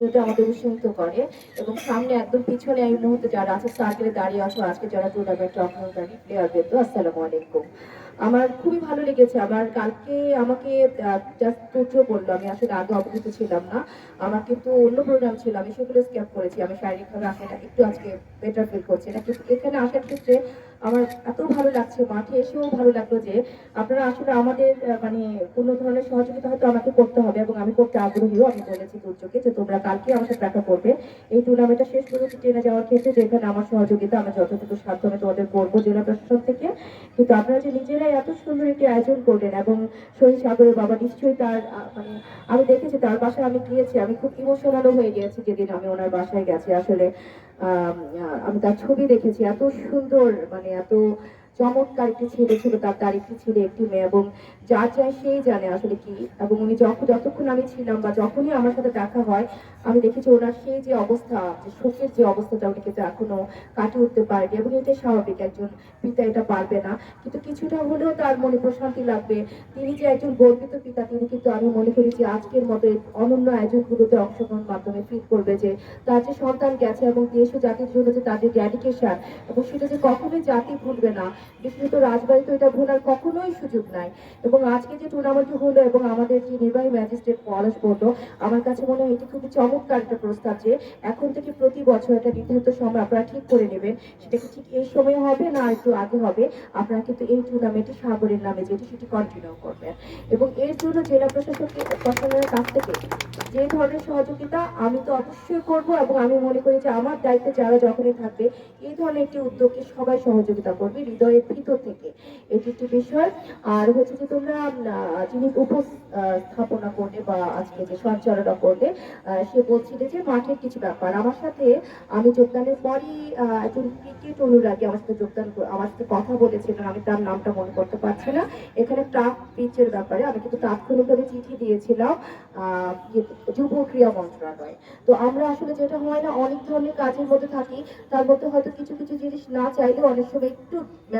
যেটা আমাদের উৎসাহিত করে এবং সামনে একদম পিছনে এই মুহূর্তে যারা আছে সার্কেলে দাঁড়িয়ে আসো আজকে যারা টুর্নামেন্টে অংশগ্রহণকারী প্লেয়ারদের তো আসসালামু আলাইকুম। আমার খুবই ভালো লেগেছে। আমার কালকে আমাকে জাস্ট তুচ্ছ বলল আমি আসলে আগে অবগত ছিলাম না। আমার কিন্তু অন্য প্রোগ্রাম ছিল। আমি সেগুলো স্ক্যাপ করেছি। আমি শারীরিকভাবে আসাটা একটু আজকে বেটার ফিল করছি। না কিন্তু এখানে আসার ক্ষেত্রে আমার এত ভালো লাগছে। মাঠে এসেও ভালো লাগল যে আপনারা আসলে আমাদের মানে কোনো ধরনের সহযোগিতা হয়তো আমাকে করতে হবে এবং আমি করতে আগ্রহীও আমি বলেছি দুর্যোগে যে তোমরা কালকে আমাকে দেখা করবে। এই টুর্নামেন্টটা শেষ পর্যন্ত টেনে যাওয়ার ক্ষেত্রে যেখানে আমার সহযোগিতা আমি যতটুকু সাধ্য আমি তোমাদের করব জেলা প্রশাসন থেকে। কিন্তু আপনারা যে নিজেরাই এত সুন্দর একটি আয়োজন করলেন এবং শহীদ সাগরের বাবা নিশ্চয়ই তার মানে আমি দেখেছি তার বাসায় আমি গিয়েছি, আমি খুব ইমোশনালও হয়ে গিয়েছি যেদিন আমি ওনার বাসায় গেছি। আসলে আমি তার ছবি দেখেছি, এত সুন্দর মানে এত চমৎকার একটি ছেলে ছিল, তার তার একটি ছেলে একটি মেয়ে এবং যা চায় সেই জানে আসলে কি। এবং উনি যখন যতক্ষণ আমি ছিলাম বা যখনই আমার সাথে দেখা হয়, আমি দেখেছি ওনার সেই যে অবস্থা, যে শোকের যে অবস্থাটা উনি কিন্তু এখনও কাটিয়ে উঠতে পারেনি এবং এটা স্বাভাবিক, একজন পিতা এটা পারবে না। কিন্তু কিছুটা হলেও তার মনে প্রশান্তি লাগবে। তিনি যে একজন গর্বিত পিতা, তিনি কিন্তু আমি মনে করি যে আজকের মতো অনন্য আয়োজনগুলোতে অংশগ্রহণ মাধ্যমে ফিল করবে যে তার যে সন্তান গেছে এবং দেশ ও জাতির জন্য যে তাদের ডেডিকেশন এবং সেটা যে কখনোই জাতি ভুলবে না বিশেষত রাজবাড়িতে এটা ভোলার কখনোই সুযোগ নাই। এবং আজকে যে টুর্নামেন্ট হলো এবং আমাদের যে নির্বাহী ম্যাজিস্ট্রেট পলাশ বলল আমার কাছে মনে হয় এটি খুবই চমৎকার একটা প্রস্তাব যে এখন থেকে প্রতি বছর একটা নির্ধারিত সময় আপনারা ঠিক করে নেবেন। সেটা কি ঠিক এই সময় হবে না একটু আগে হবে? আপনারা কিন্তু এই টুর্নামেন্টে সাগরের নামে যেটি সেটি কন্টিনিউ করবেন। এবং এর জন্য জেলা প্রশাসক প্রশাসনের কাছ থেকে যে ধরনের সহযোগিতা আমি তো অবশ্যই করব এবং আমি মনে করি যে আমার দায়িত্বে যারা যখনই থাকবে, এই ধরনের একটি উদ্যোগকে সবাই সহযোগিতা করবে। হৃদয়ের ভিতর থেকে। এটি একটি বিষয়। আর হচ্ছে যে তোমরা যিনি উপস্থাপনা করলে বা আজকে যে সঞ্চালনা করলে সে বলছিল যে মাঠের কিছু ব্যাপার। আমার সাথে আমি যোগদানের পরই একজন ক্রিকেট অনুরাগী আমার সাথে যোগদান আমার সাথে কথা বলেছিলেন আমি তার নামটা মনে করতে পারছি না। এখানে ট্রাক পিচের ব্যাপারে আমি কিন্তু তাৎক্ষণিকভাবে চিঠি দিয়েছিলাম যুব ক্রীড়া মন্ত্রণালয়। তো আমরা আসলে যেটা হয় না, অনেক ধরনের কাজের মধ্যে থাকি। তার মধ্যে হয়তো কিছু কিছু জিনিস না চাইলে অনেক সময় একটু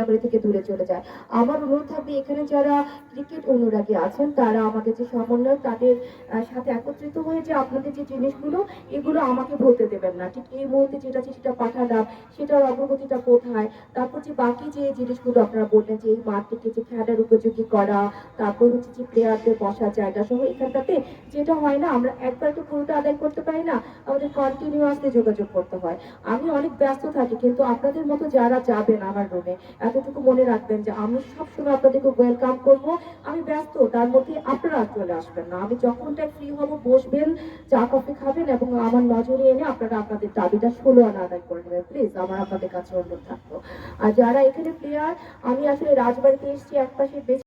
মেমোরি থেকে দূরে চলে যায়। আমার অনুরোধ থাকবে, এখানে যারা ক্রিকেট অনুরাগী আছেন, তারা আমাদের যে সমন্বয় তাদের সাথে একত্রিত হয়ে যে আপনাদের যে জিনিসগুলো, এগুলো আমাকে বলতে দেবেন না। ঠিক এই মুহূর্তে যেটা আছে সেটা পাঠালাম সেটার অগ্রগতিটা কোথায়? তারপর যে বাকি যে জিনিসগুলো আপনারা বললেন যে এই মাঠটিকে যে খেলার উপযোগী করা, তারপর হচ্ছে যে প্লেয়ারদের বসার জায়গা সহ এখানটাতে যেটা হয় না, আমরা একবার তো পুরোটা আদায় করতে পারি না, আমাদের কন্টিনিউয়াসলি যোগাযোগ করতে হয়। আমি অনেক ব্যস্ত থাকি, কিন্তু আপনাদের মতো যারা যাবেন আমার রুমে এতটুকু মনে রাখবেন যে আমি সবসময় আপনাদেরকে ওয়েলকাম করব। আমি ব্যস্ত, তার মধ্যে আপনারা চলে আসবেন না। আমি যখনটাই ফ্রি হব, বসবেন, চা কফি খাবেন এবং আমার নজরে এনে আপনারা আপনাদের দাবিটা ষোলো আনা আদায় করে নেবেন। প্লিজ আমার আপনাদের কাছে অনুরোধ থাকব আর যারা এখানে প্লেয়ার আমি আসলে রাজবাড়িতে এসেছি, একপাশে